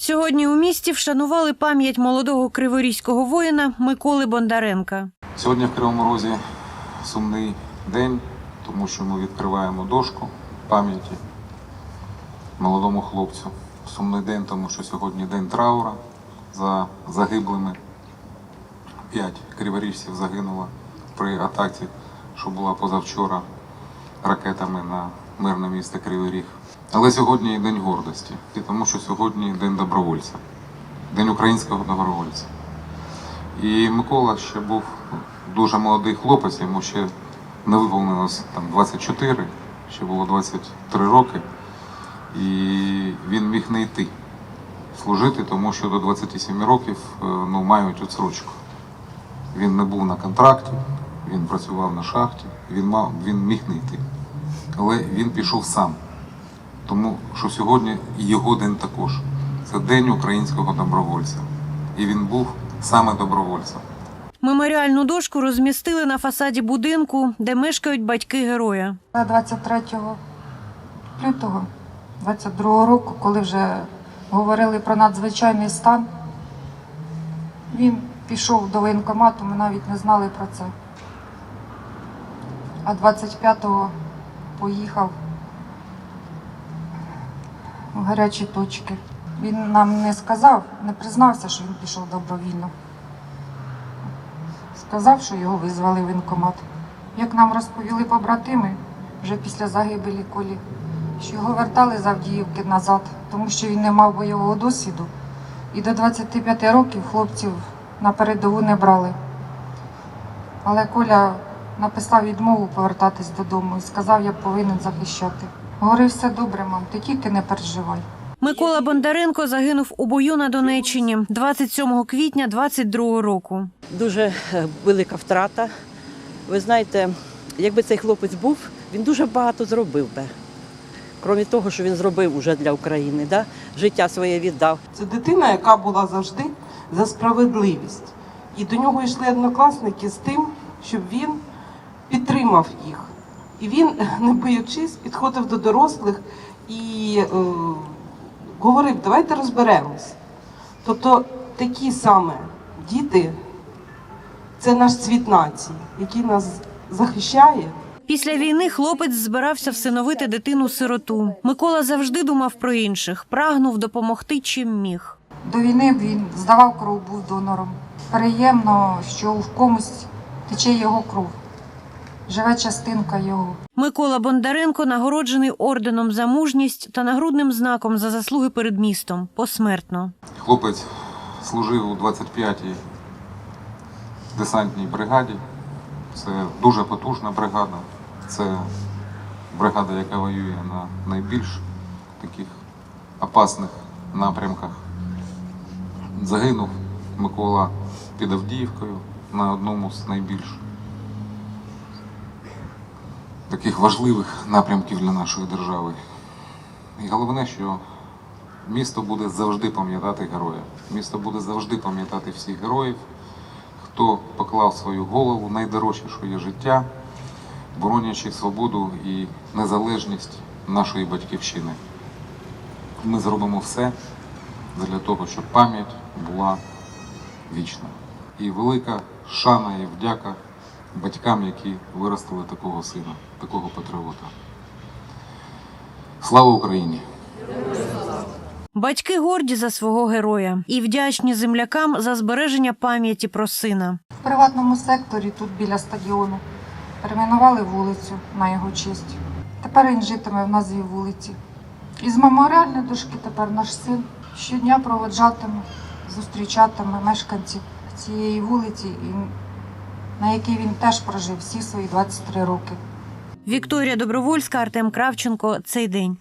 Сьогодні у місті вшанували пам'ять молодого криворізького воїна Миколи Бондаренка. Сьогодні в Кривому Розі сумний день, тому що ми відкриваємо дошку пам'яті молодому хлопцю. Сумний день, тому що сьогодні день траура за загиблими. П'ять криворіжців загинуло при атаці, що була позавчора ракетами на мирне місто Кривий Ріг. Але сьогодні і день гордості, і тому що сьогодні день добровольця, день українського добровольця. І Микола ще був дуже молодий хлопець, йому ще не виповнилось там 24, ще було 23 роки. І він міг не йти служити, тому що до 27 років е, ну, мають відсрочку. Він не був на контракті, він працював на шахті, він, мав, він міг не йти. Але він пішов сам. Тому що сьогодні його день також. Це день українського добровольця. І він був саме добровольцем. Меморіальну дошку розмістили на фасаді будинку, де мешкають батьки героя. 23 лютого 22 року, коли вже говорили про надзвичайний стан, він пішов до воєнкомату, ми навіть не знали про це. А 25-го поїхав гарячі точки. Він нам не сказав, не признався, що він пішов добровільно. Сказав, що його визвали в воєнкомат. Як нам розповіли побратими вже після загибелі Колі, що його вертали з Авдіївки назад, тому що він не мав бойового досвіду. І до 25 років хлопців на передову не брали. Але Коля написав відмову повертатись додому і сказав, я повинен захищати. Говорив, все добре, мам, ти тільки не переживай. Микола Бондаренко загинув у бою на Донеччині 27 квітня 22 року. дуже е, велика втрата. Ви знаєте, якби цей хлопець був, він дуже багато зробив би. Крім того, що він зробив уже для України, да? життя своє віддав. Це дитина, яка була завжди за справедливість. І до нього йшли однокласники з тим, щоб він підтримав їх. І він, не боячись, підходив до дорослих і е, говорив, давайте розберемось. Тобто такі саме діти це наш цвіт нації, який нас захищає. Після війни хлопець збирався всиновити дитину-сироту. Микола завжди думав про інших, прагнув допомогти чим міг. До війни він здавав кров, був донором. Приємно, що в комусь тече його кров. Живе частинка його. Микола Бондаренко нагороджений орденом за мужність та нагрудним знаком за заслуги перед містом посмертно. Хлопець служив у 25-й десантній бригаді. Це дуже потужна бригада. Це бригада, яка воює на найбільш таких опасних напрямках. Загинув Микола під Авдіївкою на одному з найбільш таких важливих напрямків для нашої держави. І головне, що Місто буде завжди пам'ятати героя. Місто буде завжди пам'ятати всіх героїв, хто поклав свою голову, найдорожче, що життя, боронячи свободу і незалежність нашої батьківщини. Ми зробимо все для того, щоб пам'ять була вічна. І велика шана і вдяка батькам, які виростили такого сина, такого патріота. Слава Україні! Батьки горді за свого героя і вдячні землякам за збереження пам'яті про сина. В приватному секторі, тут біля стадіону, перейменували вулицю на його честь. Тепер він житиме в назві вулиці. Із меморіальної дошки тепер наш син щодня проводжатиме, зустрічатиме мешканців цієї вулиці, і на якій він теж прожив всі свої 23 роки. Вікторія Добровольська, Артем Кравченко. Цей день.